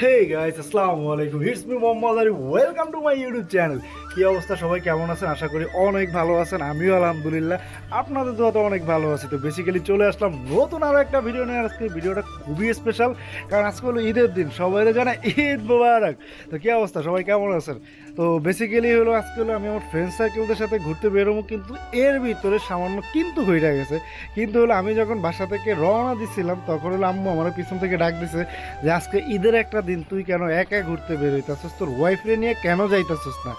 হে guys আসসালামু আলাইকুম। It's me Mohammad Ali welcome to my YouTube channel কি অবস্থা? সবাই কেমন আছেন? আশা করি অনেক ভালো আছেন। আমিও আলহামদুলিল্লাহ। আপনাদের যত অনেক ভালো আছে। তো বেসিক্যালি চলে আসলাম নতুন আরও একটা ভিডিও নিয়ে। আজকে ভিডিওটা খুবই স্পেশাল কারণ আজকে হলো ঈদের দিন। সবাই জানে ঈদ মোবারক। তো কী অবস্থা? সবাই কেমন আছেন? তো বেসিক্যালি হলো আজকে হলো আমি আমার ফ্রেন্ড সার্কেলদের সাথে ঘুরতে বেরোবো, কিন্তু এর ভিতরে সামান্য কিন্তু হয়ে গেছে। কিন্তু হলো আমি যখন বাসা থেকে রওনা দিছিলাম, তখন হলো আম্মু আমার পিছন থেকে ডাক দিছে যে, আজকে ঈদের একটা দিন, তুই কেন একা ঘুরতে বেরোইতেছিস? তোর ওয়াইফরে নিয়ে কেন যাইতেছিস না?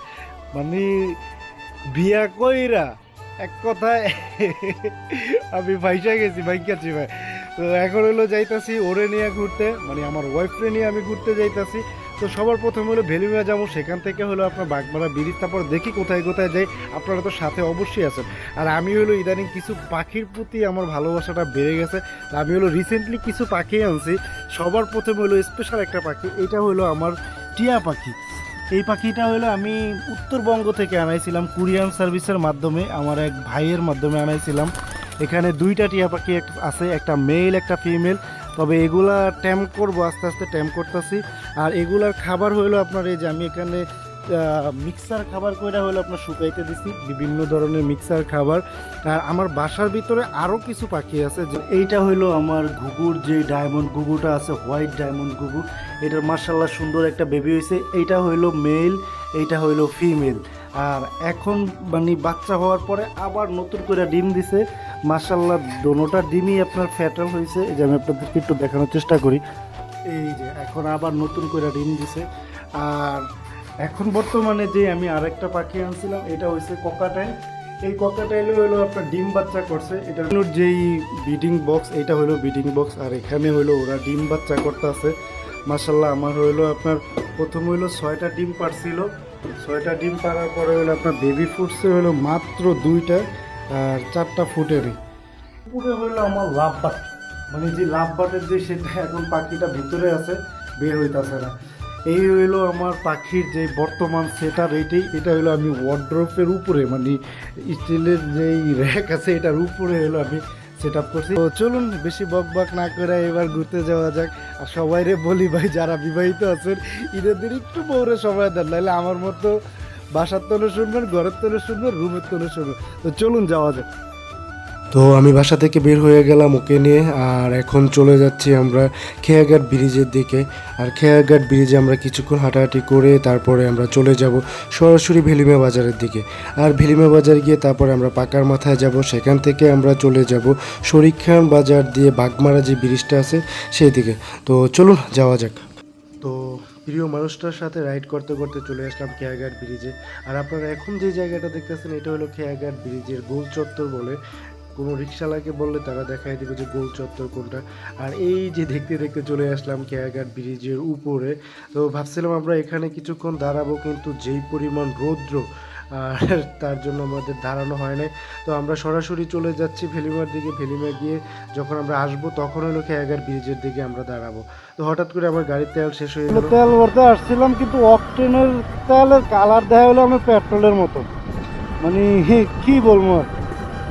মানে বিয়া কইরা এক কথায় আমি ভাইসা গেছি ভাইকাছি ভাই। তো এখন হলো যাইতাছি ওরে নিয়ে ঘুরতে মানে আমার ওয়াইফরে নিয়ে আমি ঘুরতে যাইতাছি। তো সবার প্রথম হলো ভেলুমিয়া যাব, সেখান থেকে হলো আপনার বাগমারা ব্রিজ, তারপর দেখি কোথায় কোথায় যাই, আপনারা তো সাথে অবশ্যই আছেন। আর আমি হলো ইদানিং কিছু পাখির প্রতি আমার ভালোবাসাটা বেড়ে গেছে আমি হলো রিসেন্টলি কিছু পাখি আনছি, সবার প্রথমে হলো স্পেশাল একটা পাখি, এটা হলো আমার টিয়া পাখি। এই পাখিটা হলো আমি উত্তরবঙ্গ থেকে আনাইছিলাম, কুরিয়ান সার্ভিসের মাধ্যমে, আমার এক ভাইয়ের মাধ্যমে আনাইছিলাম। এখানে দুইটা টিয়া পাখি আছে, একটা মেল একটা ফিমেল তবে এগুলা ট্যাম করব, আস্তে আস্তে ট্যাম করতেছি। আর এগুলার খাবার হলো আপনার এই যে আমি এখানে মিক্সার খাবার কইরা হলো আপনার শুকাইতে দিছি, বিভিন্ন ধরনের মিক্সার খাবার। আর আমার বাসার ভিতরে আরও কিছু পাখি আছে, যে এইটা হলো আমার ঘুঘুর, যে ডায়মন্ড ঘুঘুটা আছে হোয়াইট ডায়মন্ড ঘুঘু, এটার মার্শাল্লাহ সুন্দর একটা বেবি হয়েছে এইটা হইল মেল এইটা হইল ফিমেল আর এখন মানে বাচ্চা হওয়ার পরে আবার নতুন করে ডিম দিছে। মার্শাল্লাহ দোনোটা ডিমই আপনার ফ্যাটাল হয়েছে। এই যে আমি আপনাদেরকে একটু দেখানোর চেষ্টা করি। এই যে এখন আবার নতুন করে ডিম দিছে। আর এখন বর্তমানে যে আমি আরেকটা পাখি আনছিলাম, এটা হচ্ছে ককাটাইল। এই ককাটাইলে হলো আপনার ডিম বাচ্চা করছে। এটা যেই বিডিং বক্স, এটা হলো বিডিং বক্স। আর এখানে হলো ওরা ডিম বাচ্চা করতে আছে মাসাল্লাহ আমার হইল আপনার, প্রথম হইল ছয়টা ডিম পারছিল। ছয়টা ডিম পারার পরে হলো আপনার বেবি ফুটসে হলো মাত্র দুইটা আর চারটা ফুটেরই পুরো হলো আমার লাভ বাট। মানে যে লাভ বাটের যে সেটা এখন পাখিটা ভিতরে আছে, বের হইতাছে না। এই হইল আমার পাখির যে বর্তমান সেটার এইটাই এটা হলো আমি ওয়ার্ড্রপের উপরে মানে স্টিলের যেই র্যাক আছে, এটার উপরে হলো আমি সেট আপ করছি। তো চলুন, বেশি বক বক না করে এবার ঘুরতে যাওয়া যাক। আর সবাইরে বলি ভাই, যারা বিবাহিত আছেন, ঈদের একটু বউরে সময় দেন, নাহলে আমার মতো বাসার তলে শুনবেন, ঘরের তলে শুনবেন, রুমের তলে শুনবেন। তো চলুন, যাওয়া যাক। তো আমি বাসা থেকে বের হয়ে গেলাম ওকে নিয়ে, আর এখন চলে যাচ্ছি আমরা খেয়াঘাট ব্রিজের দিকে। আর খেয়াঘাট ব্রিজে আমরা কিছুক্ষণ হাঁটাহাঁটি করে তারপরে আমরা চলে যাব সরাসরি ভেলিমা বাজারের দিকে। আর ভেলিমা বাজার গিয়ে তারপরে আমরা পাকার মাথায় যাব, সেখান থেকে আমরা চলে যাব শরীরখান বাজার দিয়ে বাগমারা যে ব্রিজটা আছে সেই দিকে তো চলুন, যাওয়া যাক। তো প্রিয় মানুষটার সাথে রাইড করতে করতে চলে আসলাম খেয়াঘাট ব্রিজে। আর আপনারা এখন যে জায়গাটা দেখতেছেন, এটা হলো খেয়াঘাট ব্রিজের গোল চত্বর বলে কোনো রিক্সাওয়ালাকে বললে তারা দেখাই দেবে যে গোল চত্বর কোনটা। আর এই যে দেখতে দেখতে চলে আসলাম খেয়াঘাট ব্রিজের উপরে, তো ভাবছিলাম আমরা এখানে কিছুক্ষণ দাঁড়াবো, কিন্তু যেই পরিমাণ রৌদ্র, আর তার জন্য আমাদের দাঁড়ানো হয় নাই। তো আমরা সরাসরি চলে যাচ্ছি ভেলিমার দিকে। ভেলিমা গিয়ে যখন আমরা আসব, তখন হলো খেয়াঘাট ব্রিজের দিকে আমরা দাঁড়াবো। তো হঠাৎ করে আমার গাড়ির তেল শেষ হয়ে গেল। তেল ভরতে আসছিলাম, কিন্তু অকটেনের তেলের কালার দেখা হলো আমি পেট্রোলের মতো। মানে কি বলব আর?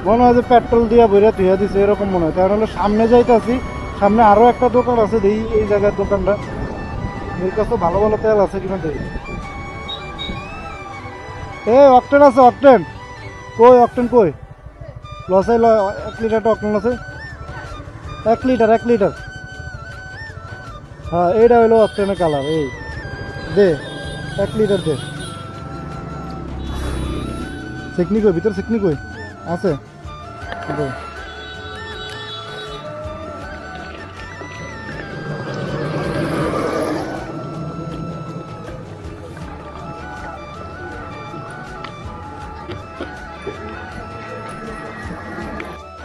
মনে হয় যে পেট্রোল দিয়ে বইরা ধুয়ে দিছে, এরকম মনে হয়। কারণ হলো সামনে যাইতাছি, সামনে আরও একটা দোকান আছে দেখি এই জায়গার দোকানটা। এর কাছে ভালো ভালো তেল আছে কিনা দেখি এ, অকটেন আছে, অকটেন। কই অকটেন কই? লসে এক লিটারটা অকটেন আছে। এক লিটার এক লিটার। হ্যাঁ এইটা হলো অকটেনের কালার, এই। দে, এক লিটার দে। সেকনি কই, ভিতর কই? আছে। দে।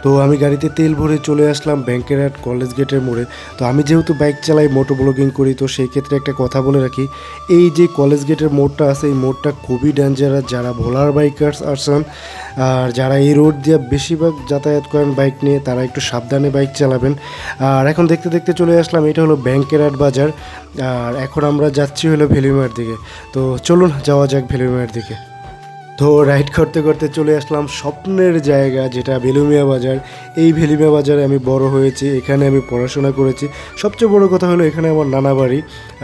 তো আমি গাড়িতে তেল ভরে চলে আসলাম ব্যাংকের হাট কলেজ গেটের মোড়ে। তো আমি যেহেতু বাইক চালাই মোটো ব্লগিং করি, তো সেই ক্ষেত্রে একটা কথা বলে রাখি, এই যে কলেজ গেটের মোড়টা আছে, এই মোড়টা খুবই ডেঞ্জারাস যারা ভোলার বাইকার্স আছেন, আর যারা এই রোড দিয়ে বেশিরভাগ যাতায়াত করেন বাইক নিয়ে, তারা একটু সাবধানে বাইক চালাবেন। আর এখন দেখতে দেখতে চলে আসলাম, এটা হলো ব্যাংকের হাট বাজার। আর এখন আমরা যাচ্ছি হলো ভেলিমার দিকে। তো চলুন, যাওয়া যাক ভেলিমার দিকে। তো রাইড করতে করতে চলে আসলাম স্বপ্নের জায়গা, যেটা ভেলুমিয়া বাজার। এই ভেলুমিয়া বাজারে আমি বড় হয়েছি, এখানে আমি পড়াশোনা করেছি। সবচেয়ে বড় কথা হলো এখানে আমার নানা বাড়ি।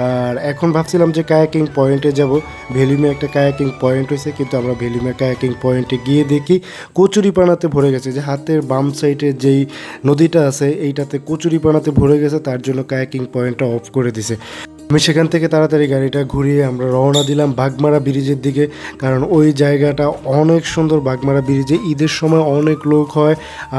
আর এখন ভাবছিলাম যে কায়াকিং পয়েন্টে যাব। ভেলুমিয়া একটা কায়াকিং পয়েন্ট হয়েছে, কিন্তু আমরা ভেলুমিয়া কায়াকিং পয়েন্টে গিয়ে দেখি কচুরিপানাতে ভরে গেছে। যে হাতের বাম সাইডে যেই নদীটা আছে, এইটাতে কচুরিপানাতে ভরে গেছে, তার জন্য কায়াকিং পয়েন্টটা অফ করে দিছে। আমি সেখান থেকে তাড়াতাড়ি গাড়িটা ঘুরিয়ে আমরা রওনা দিলাম বাগমারা ব্রিজের দিকে, কারণ ওই জায়গাটা অনেক সুন্দর বাগমারা ব্রিজে। ঈদের সময় অনেক লোক হয়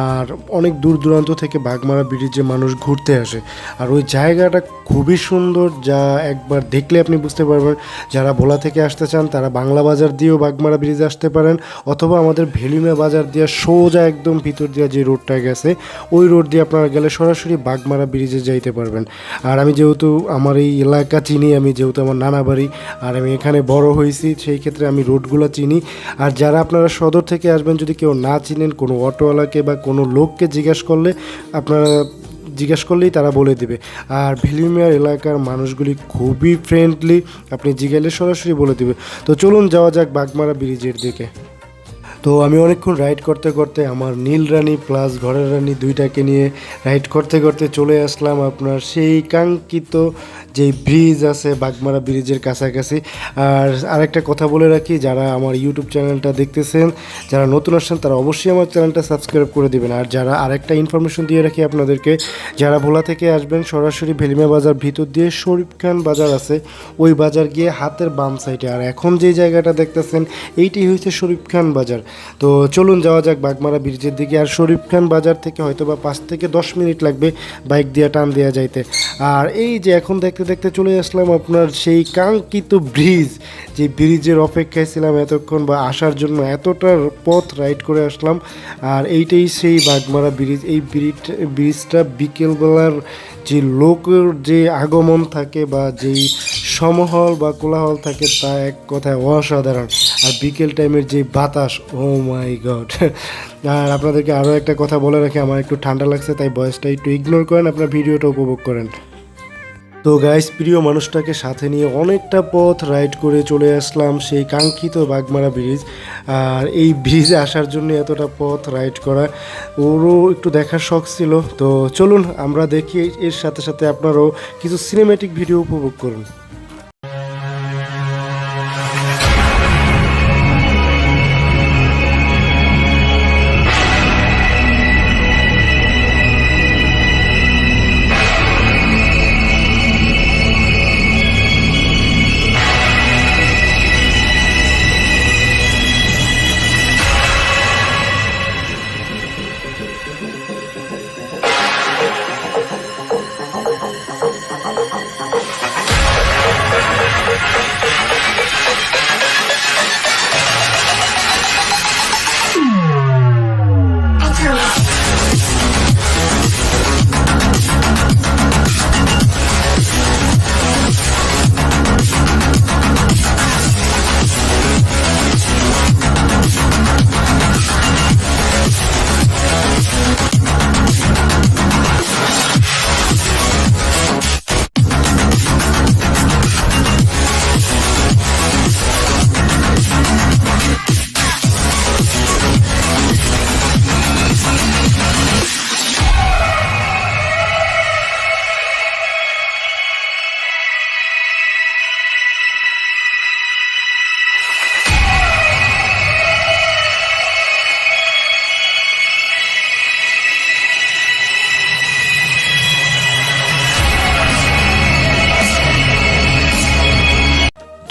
আর অনেক দূর দূরান্ত থেকে বাগমারা ব্রিজে মানুষ ঘুরতে আসে। আর ওই জায়গাটা খুবই সুন্দর যা একবার দেখলে আপনি বুঝতে পারবেন। যারা ভোলা থেকে আসতে চান, তারা বাংলা বাজার দিয়েও বাগমারা ব্রিজে আসতে পারেন, অথবা আমাদের ভেলিমা বাজার দিয়ে সোজা একদম ভিতর দিয়ে যে রোডটা গেছে, ওই রোড দিয়ে আপনারা গেলে সরাসরি বাগমারা ব্রিজে যাইতে পারবেন। আর আমি যেহেতু আমার এই এলাকা চিনি, আমি যেহেতু আমার নানা বাড়ি, আর আমি এখানে বড় হয়েছি, সেই ক্ষেত্রে আমি রোডগুলো চিনি। আর যারা আপনারা সদর থেকে আসবেন, যদি কেউ না চিনেন, কোনো অটোওয়ালাকে বা কোনো লোককে জিজ্ঞেস করলে, আপনারা জিজ্ঞেস করলেই তারা বলে দিবে। আর ভ্যালিউমিয়ার এলাকার মানুষগুলি খুবই ফ্রেন্ডলি আপনি জিজ্ঞাসলে সরাসরি বলে দিবে। তো চলুন, যাওয়া যাক বাগমারা ব্রিজের দিকে। তো আমি অনেকক্ষণ রাইড করতে করতে আমার নীল রানী প্লাস ঘরের রানী দুইটাকে নিয়ে রাইড করতে করতে চলে আসলাম আপনার সেই কাঙ্ক্ষিত যে ব্রিজ আছে, বাগমারা ব্রিজের কাছাকাছি। আর আরেকটা কথা বলে রাখি, যারা আমার ইউটিউব চ্যানেলটা দেখতেছেন, যারা নতুন আসছেন, তারা অবশ্যই আমার চ্যানেলটা সাবস্ক্রাইব করে দিবেন। আর যারা আরেকটা ইনফরমেশন দিয়ে রাখি আপনাদেরকে, যারা ভোলা থেকে আসবেন, সরাসরি ভেলিমা বাজার ভিতর দিয়ে শরীফ খান বাজার আছে। ওই বাজার গিয়ে হাতের বাম সাইডে আর এখন যে জায়গাটা দেখতেছেন, এইটি হয়েছে শরীফ খান বাজার। তো চলুন যাওয়া যাক বাগমারা ব্রিজের দিকে। আর শরীফ খান বাজার থেকে হয়তো বা পাঁচ থেকে দশ মিনিট লাগবে বাইক দিয়ে টান দেওয়া যাইতে। আর এই যে এখন দেখতে দেখতে চলে আসলাম আপনার সেই কাঙ্ক্ষিত ব্রিজ। যে ব্রিজের অপেক্ষায় ছিলাম এতক্ষণ বা আসার জন্য এতটা পথ রাইড করে আসলাম। আর এইটাই সেই বাগমারা ব্রিজ। এই ব্রিজ, ব্রিজটা বিকেলবেলার যে লোকের যে আগমন থাকে বা যেই সমহল বা কোলাহল থাকে তা এক কথায় অসাধারণ। আর বিকেল টাইমের যে বাতাস ও মাই গড আর আপনাদেরকে আরও একটা কথা বলে রাখি, আমার একটু ঠান্ডা লাগছে, তাই বয়সটা একটু ইগনোর করেন, আপনার ভিডিওটা উপভোগ করেন। তো গাইস প্রিয় মানুষটাকে সাথে নিয়ে অনেকটা পথ রাইড করে চলে আসলাম সেই কাঙ্ক্ষিত বাগমারা ব্রিজ আর এই ব্রিজে আসার জন্য এতটা পথ রাইড করা, ওরও একটু দেখার শখ ছিল। তো চলুন আমরা দেখি এর সাথে সাথে আপনারাও কিছু সিনেমেটিক ভিডিও উপভোগ করুন।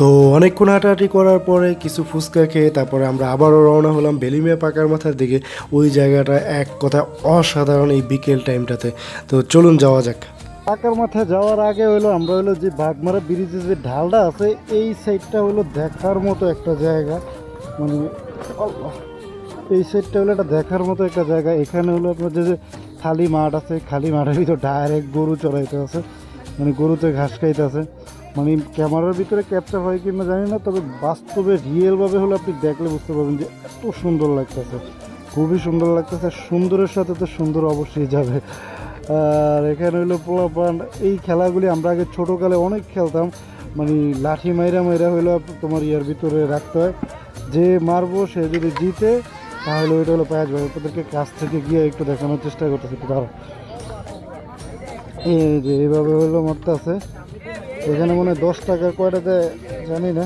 তো অনেকক্ষণ হাঁটাহাঁটি করার পরে কিছু ফুচকা খেয়ে তারপরে আমরা আবারও রওনা হলাম বেলিমিয়া পাকার মাথার দিকে। ওই জায়গাটা এক কথা অসাধারণ এই বিকেল টাইমটাতে। তো চলুন যাওয়া যাক। পাকার মাথায় যাওয়ার আগে হলো আমরা হলো যে বাঘমারা ব্রিজের যে ঢালটা আছে, এই সাইডটা হলো দেখার মতো একটা জায়গা। মানে এই সাইডটা হলো একটা দেখার মতো একটা জায়গা। এখানে হলো আপনার যে খালি মাঠ আছে, খালি মাঠের ভিতর ডাইরেক্ট গরু চড়াইতে আছে। মানে গরুতে ঘাস খাইতে আছে। মানে ক্যামেরার ভিতরে ক্যাপচার হয় কিনা জানি না, তবে বাস্তবে রিয়েলভাবে হলে আপনি দেখলে বুঝতে পারবেন যে এত সুন্দর লাগতেছে। খুবই সুন্দর লাগতেছে, সুন্দরের সাথে তো সুন্দর অবশ্যই যাবে। আর এখানে হলো পোলাপান, এই খেলাগুলি আমরা আগে ছোটোকালে অনেক খেলতাম মানে লাঠি মাইরা মাইরা হইল তোমার ইয়ার ভিতরে রাখতে হয়। যে মারবো সে যদি জিতে, তাহলে ওইটা হলো প্রাইজ ভাই ওদেরকে কাছ থেকে গিয়ে একটু দেখানোর চেষ্টা করতেছে, একটু এই যে, এইভাবে হলো মারতে আছে এখানে মনে হয় দশ টাকার কয়টাতে জানি না।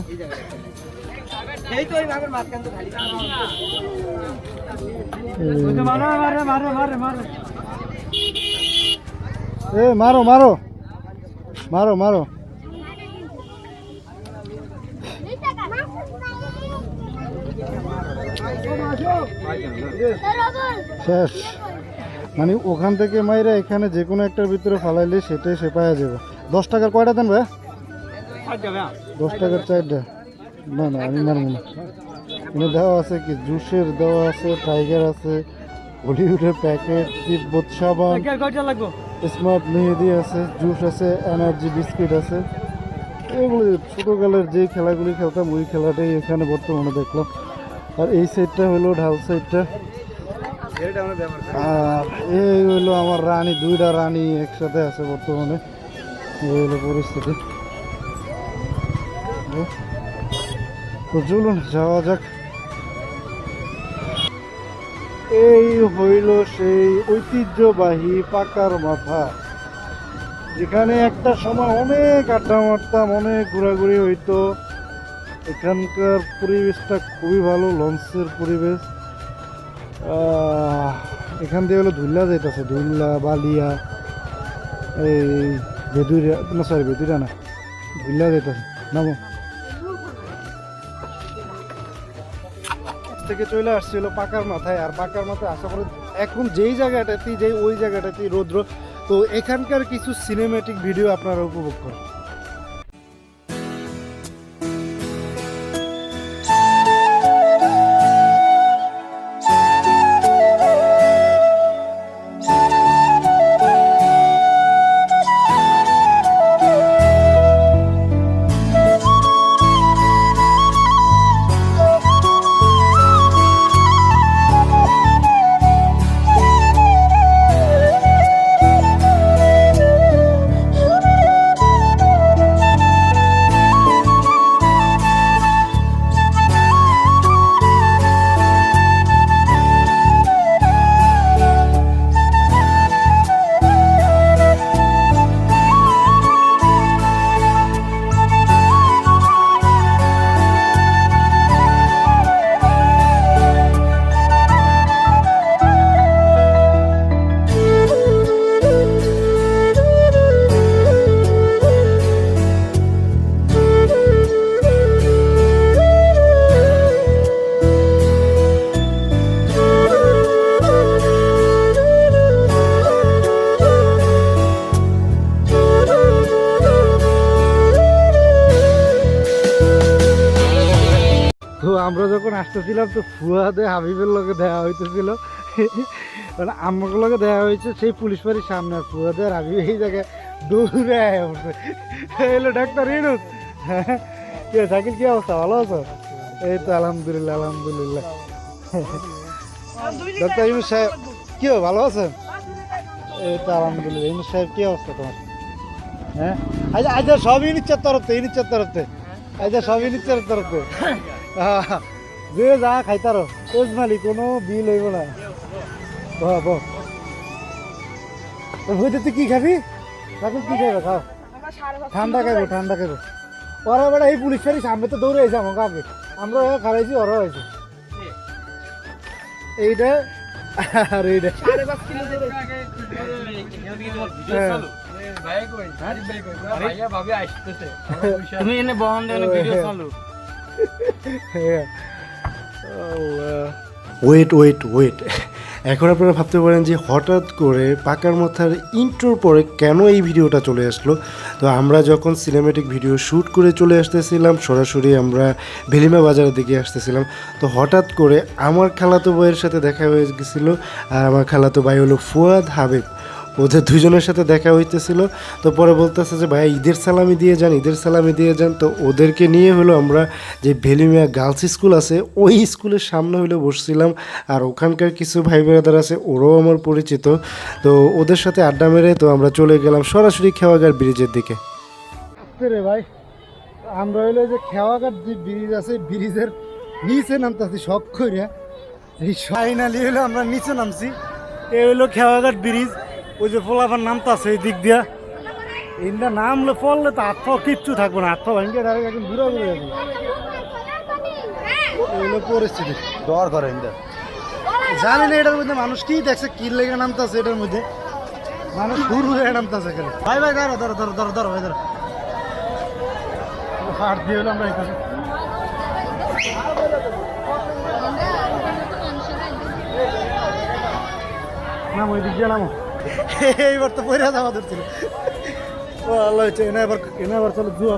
এ মারো মারো মারো মারো শেষ। মানে ওখান থেকে মাইরা এখানে যে কোনো একটার ভিতরে ফালাইলে সেটাই সে পাওয়া যাবে। দশ টাকার কয়টা দেন ভাই? দশ টাকার চারটা। না না আমি মারব না। এখানে দেওয়া আছে কি? জুসের দেওয়া আছে টাইগার আছে হলিউডের প্যাকেট তিব্বত সাবান স্মার্ট মেহেদি আছে জুস আছে এনার্জি বিস্কিট আছে। এগুলো ছোটোকালের যে খেলাগুলি খেলতাম ওই খেলাটাই এখানে বর্তমানে দেখলাম। আর এই সাইডটা হলো ঢাল সাইডটা। আর এই হলো আমার রানী দুইটা রানী একসাথে আছে বর্তমানে। হলো পরিস্থিতি তো চলুন যাওয়া যাক এই হইল সেই ঐতিহ্যবাহী পাকার মাথা। যেখানে একটা সময় অনেক আড্ডা মারতাম, অনেক ঘোরাঘুরি হইতো। এখানকার পরিবেশটা খুবই ভালো, লঞ্চের পরিবেশ। এখান দিয়ে হলো ধুল্লা যাইতেছে ধুল্লা বালিয়া। এই বেদুরিয়া না সরি বেদুরিয়া না ভুলিয়া যাইতেছে নামো থেকে চলে আসছিল পাকার মাথায়, আর পাকার মাথায় আশা করি এখন যেই জায়গাটাতেই যেই ওই জায়গাটাতেই রৌদ্র। তো এখানকার কিছু সিনেমেটিক ভিডিও আপনারা উপভোগ করেন। আসতেছিলাম তো ফুয়াদে হাবিবের লগে দেখা হইতেছিল। মানে আমার লগে দেখা হয়েছে সেই পুলিশ বাড়ির সামনে আর ফুয়াদে আর হাবিব এই জায়গায় দৌড়ে এলো ডাক্তার ইনুস কি সাইকেল কি অবস্থা? ভালো আছো? এই তো আলহামদুলিল্লাহ আলহামদুলিল্লাহ। ডাক্তার ইনুস সাহেব কি ভালো আছেন? এই তো আলহামদুলিল্লাহ ইনুস সাহেব কি অবস্থা তোমার? হ্যাঁ? আচ্ছা আচ্ছা সবই নিচ্ছে তরফতে ইনিচ্ছার তরফতে আচ্ছা সবই নিচ্ছে তরফতে আহা, যে যা খাইতারো কোচ মালি কোনো বিল হইব না। বহ বহ। তো বইতে তুই কি খাবি? রাখুন কি খাবে খাও। ঠান্ডা খাইবো ঠান্ডা খাইবো। ওরা বেড়া এই পুলিশ ফারি সামনে তো দৌড়ে আইসা আমাকে আগে আমরা খারাইছি ওরা হয়েছে এইটা আর এইটা তুমি এনে বহন দেন ভিডিও চালু। ওয়েট ওয়েট ওয়েট এখন আপনারা ভাবতে পারেন যে হঠাৎ করে পাকার মাথার ইন্ট্রোর পরে কেন এই ভিডিওটা চলে আসলো? তো আমরা যখন সিনেমেটিক ভিডিও শ্যুট করে চলে আসতেছিলাম, সরাসরি আমরা ভেলিমা বাজারের দিকে আসতেছিলাম, তো হঠাৎ করে আমার খালাতো ভাইয়ের সাথে দেখা হয়ে গেছিল আর আমার খালাতো ভাই হলো ফুয়াদ হাবিব। ওদের দুজনের সাথে দেখা হইতেছিল। তো পরে বলতেছে যে ভাই ঈদের সালামি দিয়ে যান, ঈদের সালামি দিয়ে যান। তো ওদেরকে নিয়ে হলো আমরা যে ভেলিমিয়া গার্লস স্কুল আছে, ওই স্কুলের সামনে হলে বসছিলাম। আর ওখানকার কিছু ভাই বেড়াদার আছে, ওরাও আমার পরিচিত। তো ওদের সাথে আড্ডা মেরে তো আমরা চলে গেলাম সরাসরি খেওয়াগার ব্রিজের দিকে। রে ভাই, আমরা হইল যে খেওয়াঘাট যে ব্রিজ আছে, ব্রিজের নিচে নামতেছি শখ এই ফাইনালি হলো আমরা নিচে নামছি। এ হলো খেওয়াঘাট ব্রিজ। ওই যে পোলাপার নামতাছে এই দিক দিয়া। এইটা নামলে পড়লে তো পা কিচ্ছু থাকবে না পা ভাঙ্গে ডাইরেক্ট একদম ঘুরে ঘুরে যাবে এই পরিস্থিতি দর করে ইন্দা জানি না এটার মধ্যে মানুষ কি দেখছে কি লেগে নামতাছে এটার মধ্যে। মানুষ ঘুর ঘুরে নামতাছে খালি। ভাই ভাই ধরো ধরো ধরো ধরো ধরো ভাই ধরো। হাট দিয়ে হলো আমরা এখানে নামো ওই দিক দিয়ে নামো। এইবার তো পয়রা যাওয়া ধরছিল। ও আল্লাহ হচ্ছে এনে এবার এনে এবার চলো জুয়া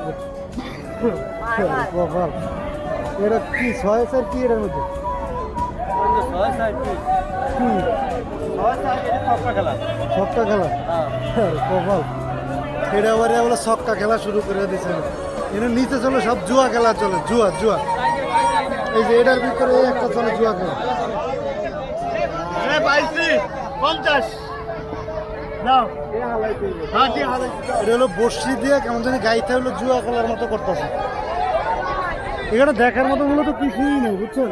কপাল। এটা কি, ছয় স্যার কি এটার মধ্যে? ছক্কা খেলা? কপাল। এটা আবার বলে ছক্কা খেলা শুরু করে দিয়েছে এনে নিচে চলে, সব জুয়া খেলা চলে, জুয়া জুয়া। এই যে এটার ভিতরে একটা চলে জুয়া খেলা। পঞ্চাশ। এটা হলো দিয়ে কেমন জুয়া মতো করতেছে। এখানে দেখার মতো মূলত কিছুই নেই, বুঝছেন?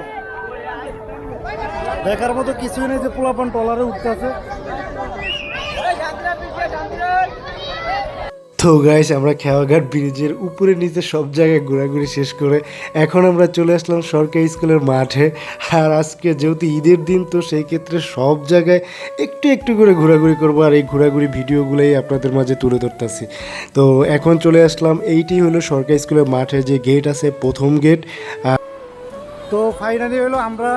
দেখার মতো কিছুই নেই যে পোলাপান টলারে উঠতেছে। তো গাইস আমরা খেয়াঘাট ব্রিজের উপরে নিচে সব জায়গায় ঘোরাঘুরি শেষ করে এখন আমরা চলে আসলাম সরকারি স্কুলের মাঠে। আর আজকে যেহেতু ঈদের দিন, তো সেই ক্ষেত্রে সব জায়গায় একটু একটু করে ঘোরাঘুরি করব। আর এই ঘোরাঘুরি ভিডিওগুলোই আপনাদের মাঝে তুলে ধরতেছি। তো এখন চলে আসলাম, এইটি হলো সরকারি স্কুলের মাঠে যে গেট আছে, প্রথম গেট তো ফাইনালি হলো আমরা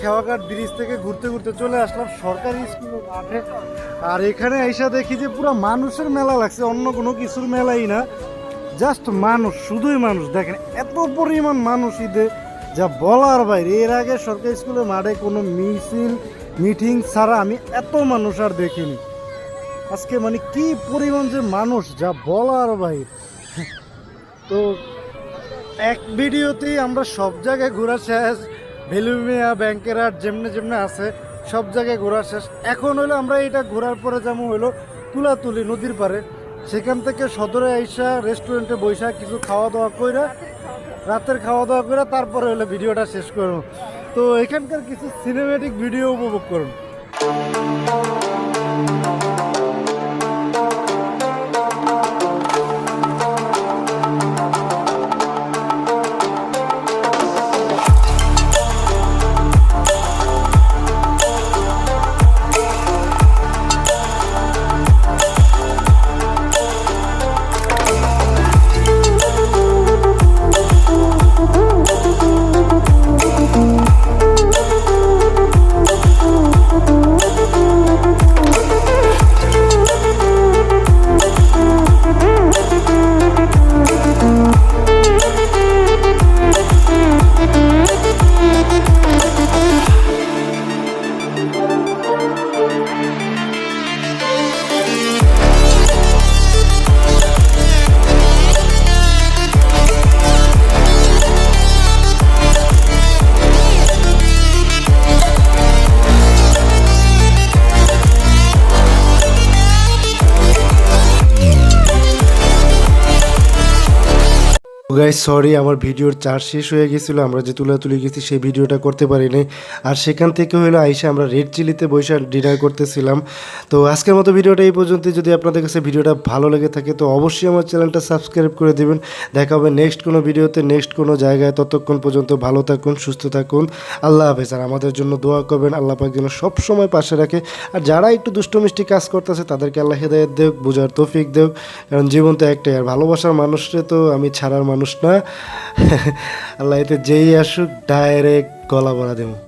খেওয়াঘাট ব্রিজ থেকে ঘুরতে ঘুরতে চলে আসলাম সরকারি স্কুলের মাঠে। আর এখানে এসে দেখি যে পুরো মানুষের মেলা লাগছে, অন্য কোনো কিছুর মেলাই না। জাস্ট মানুষ, শুধুই মানুষ। দেখেন, এত পরিমাণ মানুষ ঈদে, যা বলার বাইরে। এর আগে সরকারি স্কুলের মাঠে কোনো মিছিল, মিটিং ছাড়া আমি এত মানুষ আর দেখিনি। আজকে মানে কি পরিমাণ যে মানুষ, যা বলার বাইরে। তো এক ভিডিওতেই আমরা সব জায়গায় ঘোরা শেষ। ভেলুমিয়া ব্যাংকের আর যেমনে যেমনে আছে, সব জায়গায় ঘোরা শেষ। এখন হলো আমরা এটা ঘোরার পরে যেমন হলো তুলাতুলি নদীর পারে সেখান থেকে সদরে আইসা রেস্টুরেন্টে বৈশা কিছু খাওয়া দাওয়া কইরা, রাতের খাওয়া দাওয়া করে তারপরে হলো ভিডিওটা শেষ করব। তো এখানকার কিছু সিনেমেটিক ভিডিও উপভোগ করুন। গাইজ সরি আমার ভিডিওর চার্জ শেষ হয়ে গেছিল, আমরা যে তুলাতুলি গেছি সেই ভিডিওটা করতে পারিনি। আর সেখান থেকে হলো আইসা আমরা রেড চিলিতে বসে ডিনার করতেছিলাম। তো আজকের মতো ভিডিওটা এই পর্যন্ত যদি আপনাদের কাছে ভিডিওটা ভালো লেগে থাকে, তো অবশ্যই আমার চ্যানেলটা সাবস্ক্রাইব করে দেবেন। দেখা হবে নেক্সট কোনো ভিডিওতে নেক্সট কোনো জায়গায়। ততক্ষণ পর্যন্ত ভালো থাকুন, সুস্থ থাকুন। আল্লাহ হাফেজ। আর আমাদের জন্য দোয়া করবেন, আল্লাহ পাক যেন সবসময় পাশে রাখে। আর যারা একটু দুষ্ট মিষ্টি কাজ করতেছে, তাদেরকে আল্লাহ হেদায়ত দেখ বোঝার তৌফিক দেখ কারণ জীবন তো একটাই, আর ভালোবাসার মানুষরে তো আমি ছাড়ার মানুষ না। আল্লাহ এতে যেই আসুক ডাইরেক্ট গলা বলা দেবো।